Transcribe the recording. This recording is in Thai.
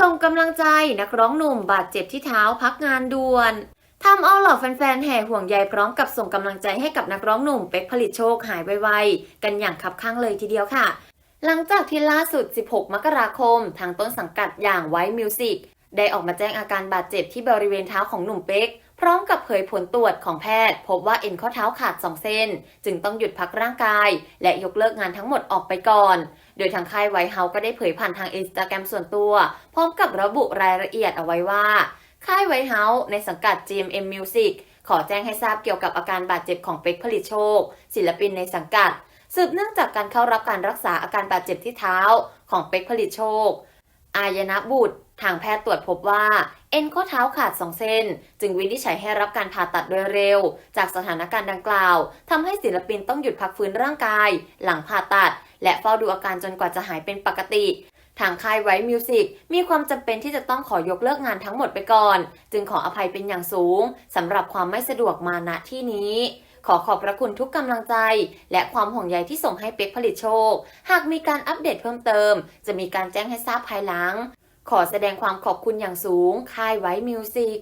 ส่งกำลังใจนักร้องหนุ่มบาดเจ็บที่เท้าพักงานด่วนทำเอาเหล่าแฟนๆแห่ห่วงใยพร้อมกับส่งกำลังใจให้กับนักร้องหนุ่มเป็กผลิตโชคหายไวๆกันอย่างคับข้างเลยทีเดียวค่ะ หลังจากที่ล่าสุด 16 มกราคม ทางต้นสังกัดอย่างไว e ์มิวสิก ได้ออกมาแจ้งอาการบาดเจ็บที่บริเวณเท้าของหนุ่มเป็กพร้อมกับเผยผลตรวจของแพทย์ พบว่าเอ็นข้อเท้าขาด2เส้น จึงต้องหยุดพักร่างกาย และยกเลิกงานทั้งหมดออกไปก่อน โดยทางค่ายไวท์เฮาส์ก็ได้เผยผ่านทางอินสตาแกรมส่วนตัว พร้อมกับระบุรายละเอียดเอาไว้ว่า ค่ายไวท์เฮาส์ในสังกัด GMM Music ขอแจ้งให้ทราบเกี่ยวกับอาการบาดเจ็บของเป็กผลิตโชค ศิลปินในสังกัด สืบเนื่องจากการเข้ารับการรักษาอาการบาดเจ็บที่เท้าของเป็กผลิตโชค อายนะบุตร ทางแพทย์ตรวจพบว่า เอ็นข้อเท้าขาด2เส้น จึงวินิจฉัยให้รับการผ่าตัดโดยเร็ว จากสถานการณ์ดังกล่าวทำให้ศิลปินต้องหยุดพักฟื้นร่างกาย หลังผ่าตัด และเฝ้าดูอาการจนกว่าจะหายเป็นปกติทางค่ายไวมิวสิกมีความจำเป็นที่จะต้องขอยกเลิกงานทั้งหมดไปก่อน จึงขออภัยเป็นอย่างสูงสำหรับความไม่สะดวกมาณที่นี้ ขอขอบพระคุณทุกกำลังใจ และความห่วงใยที่ส่งให้เป็กผลิตโชค หากมีการอัปเดตเพิ่มเติม จะมีการแจ้งให้ทราบภายหลัง ขอแสดงความขอบคุณอย่างสูง ค่ายไว้มิวสิก